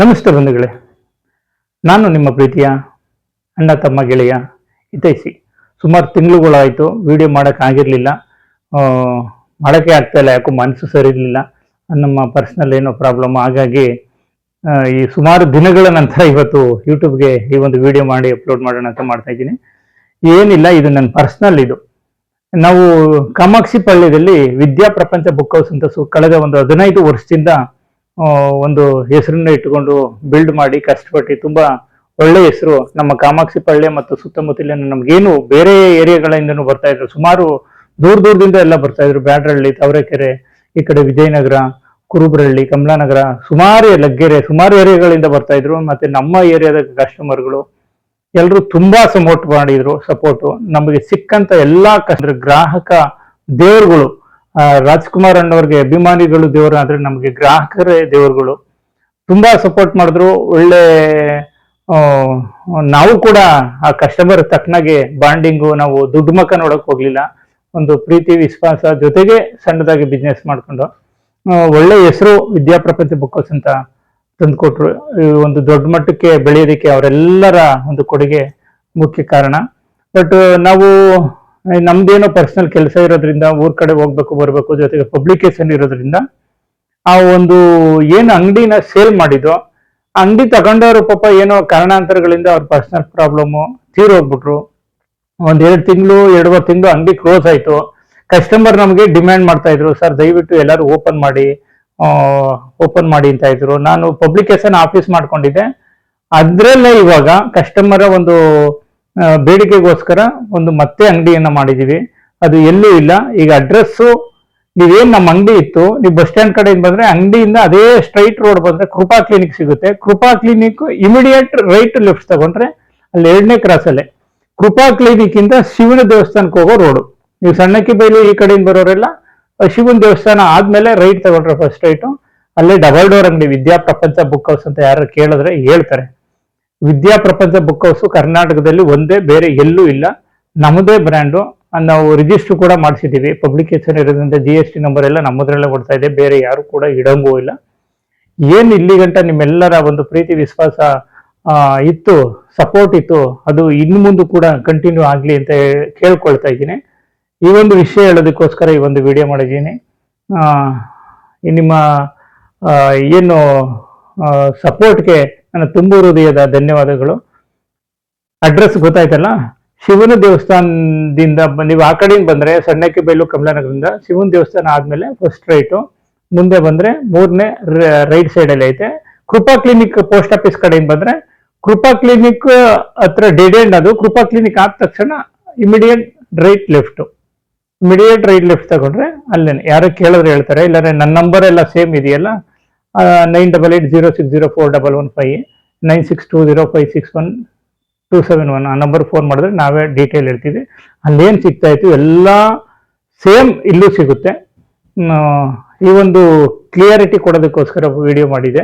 ನಮಸ್ತೆ ಬಂಧುಗಳೇ. ನಾನು ನಿಮ್ಮ ಪ್ರೀತಿಯ ಅಣ್ಣ ತಮ್ಮ ಗೆಳೆಯ ಇತೈಸಿ ಸುಮಾರು ತಿಂಗಳುಗಳಾಯಿತು ವಿಡಿಯೋ ಮಾಡೋಕ್ಕಾಗಿರಲಿಲ್ಲ ಮಾಡೋಕ್ಕೆ ಆಗ್ತಾ ಇಲ್ಲ, ಯಾಕೋ ಮನಸ್ಸು ಸರಿ ಇರಲಿಲ್ಲ. ನಮ್ಮ ಪರ್ಸ್ನಲ್ ಏನೋ ಪ್ರಾಬ್ಲಮ್ ಹಾಗಾಗಿ ಈ ಸುಮಾರು ದಿನಗಳ ನಂತರ ಇವತ್ತು ಯೂಟ್ಯೂಬ್ಗೆ ಈ ಒಂದು ವಿಡಿಯೋ ಮಾಡಿ ಅಪ್ಲೋಡ್ ಮಾಡೋಣ ಅಂತ ಮಾಡ್ತಾ ಇದ್ದೀನಿ. ಏನಿಲ್ಲ, ಇದು ನನ್ನ ಪರ್ಸ್ನಲ್ ಇದು. ನಾವು ಕಾಮಾಕ್ಷಿ ಪಳ್ಳ್ಯದಲ್ಲಿ ವಿದ್ಯಾ ಪ್ರಪಂಚ ಬುಕ್ ಹೌಸ್ ಅಂತ ಕಳೆದ ಒಂದು ಹದಿನೈದು ವರ್ಷದಿಂದ ಒಂದು ಹೆಸರನ್ನ ಇಟ್ಟುಕೊಂಡು ಬಿಲ್ಡ್ ಮಾಡಿ ಕಷ್ಟಪಟ್ಟು ತುಂಬಾ ಒಳ್ಳೆ ಹೆಸರು, ನಮ್ಮ ಕಾಮಾಕ್ಷಿ ಪಳ್ಳಿ ಮತ್ತು ಸುತ್ತಮುತ್ತಲಿನ ನಮ್ಗೇನು ಬೇರೆ ಏರಿಯಾಗಳಿಂದನೂ ಬರ್ತಾ ಇದ್ರು. ಸುಮಾರು ದೂರ ದೂರದಿಂದ ಎಲ್ಲ ಬರ್ತಾ ಇದ್ರು. ಬ್ಯಾಡ್ರಳ್ಳಿ ತವರೆಕೆರೆ, ಈ ಕಡೆ ವಿಜಯನಗರ ಕುರುಬರಳ್ಳಿ ಕಮಲಾನಗರ, ಸುಮಾರು ಲಗ್ಗೆರೆ, ಸುಮಾರು ಏರಿಯಾಗಳಿಂದ ಬರ್ತಾ ಇದ್ರು. ಮತ್ತೆ ನಮ್ಮ ಏರಿಯಾದ ಕಸ್ಟಮರ್ಗಳು ಎಲ್ಲರೂ ತುಂಬಾ ಸಪೋರ್ಟ್ ಮಾಡಿದ್ರು ಸಪೋರ್ಟು ನಮಗೆ ಸಿಕ್ಕಂತ ಎಲ್ಲಾ ಗ್ರಾಹಕ, ದೇವರುಗಳು ರಾಜ್ಕುಮಾರ್ ಅಣ್ಣವ್ರಿಗೆ ಅಭಿಮಾನಿಗಳು ದೇವರು ಅಂದ್ರೆ ನಮಗೆ ಗ್ರಾಹಕರೇ ದೇವರುಗಳು. ತುಂಬಾ ಸಪೋರ್ಟ್ ಮಾಡಿದ್ರು. ಒಳ್ಳೆ ನಾವು ಕೂಡ ಆ ಕಸ್ಟಮರ್ ತಕ್ಕನಾಗೆ ಬಾಂಡಿಂಗು ನಾವು ದುಡ್ಡು ಮಕ್ಕ ನೋಡಕ್ ಹೋಗ್ಲಿಲ್ಲ. ಒಂದು ಪ್ರೀತಿ, ವಿಶ್ವಾಸ ಜೊತೆಗೆ ಸಣ್ಣದಾಗಿ ಬಿಸ್ನೆಸ್ ಮಾಡ್ಕೊಂಡು ಒಳ್ಳೆ ಹೆಸರು ವಿದ್ಯಾಪ್ರಪಂಚ ಬುಕ್ಕಸ್ ಅಂತ ತಂದುಕೊಟ್ರು. ಒಂದು ದೊಡ್ಡ ಮಟ್ಟಕ್ಕೆ ಬೆಳೆಯೋದಕ್ಕೆ ಅವರೆಲ್ಲರ ಒಂದು ಕೊಡುಗೆ ಮುಖ್ಯ ಕಾರಣ. ಬಟ್ ನಾವು ನಮ್ದೇನೋ ಪರ್ಸನಲ್ ಕೆಲಸ ಇರೋದ್ರಿಂದ, ಊರ್ ಕಡೆ ಹೋಗ್ಬೇಕು, ಬರಬೇಕು ಜೊತೆಗೆ ಪಬ್ಲಿಕೇಶನ್ ಇರೋದ್ರಿಂದ, ಆ ಒಂದು ಏನು ಅಂಗಡಿನ ಸೇಲ್ ಮಾಡಿದ್ರು ಅಂಗಡಿ ತಗೊಂಡವರು ಪಾಪ ಏನೋ ಕಾರಣಾಂತರಗಳಿಂದ ಅವ್ರ ಪರ್ಸನಲ್ ಪ್ರಾಬ್ಲಮ್ಮು ತೀರೋಗ್ಬಿಟ್ರು ಒಂದ್ ಎರಡು ತಿಂಗಳು, ಎರಡೂವರೆ ತಿಂಗಳು ಅಂಗಡಿ ಕ್ಲೋಸ್ ಆಯ್ತು. ಕಸ್ಟಮರ್ ನಮಗೆ ಡಿಮ್ಯಾಂಡ್ ಮಾಡ್ತಾ ಇದ್ರು, ಸರ್, ದಯವಿಟ್ಟು ಎಲ್ಲರೂ ಓಪನ್ ಮಾಡಿ ಓಪನ್ ಮಾಡಿ ಅಂತ ಇದ್ರು. ನಾನು ಪಬ್ಲಿಕೇಶನ್ ಆಫೀಸ್ ಮಾಡ್ಕೊಂಡಿದ್ದೆ. ಅದ್ರಲ್ಲೇ ಇವಾಗ ಕಸ್ಟಮರ ಒಂದು ಬೇಡಿಕೆಗೋಸ್ಕರ ಒಂದು ಮತ್ತೆ ಅಂಗಡಿಯನ್ನ ಮಾಡಿದೀವಿ. ಅದು ಎಲ್ಲೂ ಇಲ್ಲ. ಈಗ ಅಡ್ರೆಸ್ಸು, ನೀವೇನ್ ನಮ್ಮ ಅಂಗಡಿ ಇತ್ತು, ನೀವು ಬಸ್ ಸ್ಟ್ಯಾಂಡ್ ಕಡೆಯಿಂದ ಬಂದ್ರೆ ಅಂಗಡಿಯಿಂದ ಅದೇ ಸ್ಟ್ರೈಟ್ ರೋಡ್ ಬಂದ್ರೆ ಕೃಪಾ ಕ್ಲಿನಿಕ್ ಸಿಗುತ್ತೆ. Krupa clinic immediate right left ತಗೊಂಡ್ರೆ ಅಲ್ಲಿ ಎರಡನೇ ಕ್ರಾಸ್ ಅಲ್ಲೇ ಕೃಪಾ ಕ್ಲಿನಿಕ್ ಇಂದ ಶಿವನ ದೇವಸ್ಥಾನಕ್ಕೆ ಹೋಗೋ ರೋಡು. ನೀವು ಸಣ್ಣಕ್ಕಿ ಬೈಲಿ ಈ ಕಡೆಯಿಂದ ಬರೋರೆಲ್ಲ, ಶಿವನ ದೇವಸ್ಥಾನ ಆದಮೇಲೆ ರೈಟ್ ತಗೊಂಡ್ರೆ ಫಸ್ಟ್ ರೈಟು. ಅಲ್ಲೇ ಡಬಲ್ ಡೋರ್ ಅಂಗಡಿ ವಿದ್ಯಾ ಪ್ರಪಂಚ ಬುಕ್ ಹೌಸ್ ಅಂತ ಯಾರು ಕೇಳಿದ್ರೆ ಹೇಳ್ತಾರೆ. ವಿದ್ಯಾ ಪ್ರಪಂಚ ಬುಕ್ ಹೌಸ್ ಕರ್ನಾಟಕದಲ್ಲಿ ಒಂದೇ, ಬೇರೆ ಎಲ್ಲೂ ಇಲ್ಲ. ನಮ್ಮದೇ ಬ್ರ್ಯಾಂಡು ನಾವು ರಿಜಿಸ್ಟರ್ ಕೂಡ ಮಾಡಿಸಿದ್ದೀವಿ ಪಬ್ಲಿಕೇಶನ್ ಇರೋದ್ರಿಂದ ಜಿ ಎಸ್ ಟಿ ನಂಬರ್ ಎಲ್ಲ ನಮ್ಮದ್ರಲ್ಲೇ ಕೊಡ್ತಾ ಇದೆ. ಬೇರೆ ಯಾರು ಕೂಡ ಇಡಂಗೂ ಇಲ್ಲ. ಏನು ಇಲ್ಲಿಗಂಟ ನಿಮ್ಮೆಲ್ಲರ ಒಂದು ಪ್ರೀತಿ, ವಿಶ್ವಾಸ ಇತ್ತು ಸಪೋರ್ಟ್ ಇತ್ತು, ಅದು ಇನ್ನು ಮುಂದೆ ಕೂಡ ಕಂಟಿನ್ಯೂ ಆಗಲಿ ಅಂತ ಕೇಳ್ಕೊಳ್ತಾ ಇದ್ದೀನಿ. ಈ ಒಂದು ವಿಷಯ ಹೇಳೋದಕ್ಕೋಸ್ಕರ ಈ ಒಂದು ವಿಡಿಯೋ ಮಾಡಿದ್ದೀನಿ. ನಿಮ್ಮ ಏನು ಸಪೋರ್ಟ್ಗೆ ನನ್ನ ತುಂಬು ಹೃದಯದ ಧನ್ಯವಾದಗಳು. ಅಡ್ರೆಸ್ ಗೊತ್ತಾಯ್ತಲ್ಲ? ಶಿವನ ದೇವಸ್ಥಾನದಿಂದ ನೀವು ಆ ಕಡೆಯಿಂದ ಬಂದ್ರೆ ಸಣ್ಣಕ್ಕೆ ಬೈಲು ಕಮಲಾನಗರದಿಂದ ಶಿವನ ದೇವಸ್ಥಾನ ಆದಮೇಲೆ ಫಸ್ಟ್ ರೈಟು ಮುಂದೆ ಬಂದ್ರೆ ಮೂರನೇ ರೈಟ್ ಸೈಡ್ ಅಲ್ಲಿ ಐತೆ. ಕೃಪಾ ಕ್ಲಿನಿಕ್ ಪೋಸ್ಟ್ ಆಫೀಸ್ ಕಡೆಯಿಂದ ಬಂದ್ರೆ ಕೃಪಾ ಕ್ಲಿನಿಕ್ ಹತ್ರ ಡೆಡ್ ಎಂಡ್ ಅದು. ಕೃಪಾ ಕ್ಲಿನಿಕ್ ಆದ ತಕ್ಷಣ immediate right left immediate right left ತಗೊಂಡ್ರೆ ಅಲ್ಲೇನೆ. ಯಾರು ಕೇಳಿದ್ರೆ ಹೇಳ್ತಾರೆ, ಇಲ್ಲಾಂದ್ರೆ ನನ್ನ ನಂಬರ್ ಎಲ್ಲ ಸೇಮ್ ಇದೆಯಲ್ಲ? Nine double eight zero six zero four double one five nine six two zero five six one two seven one ಆ ನಂಬರ್ ಫೋನ್ ಮಾಡಿದ್ರೆ ನಾವೇ ಡೀಟೇಲ್ ಹೇಳ್ತೀವಿ. ಅಲ್ಲೇನು ಸಿಗ್ತಾ ಇತ್ತು, ಎಲ್ಲ ಸೇಮ್ ಇಲ್ಲೂ ಸಿಗುತ್ತೆ. ಈ ಒಂದು ಕ್ಲಿಯರಿಟಿ ಕೊಡೋದಕ್ಕೋಸ್ಕರ ವಿಡಿಯೋ ಮಾಡಿದೆ.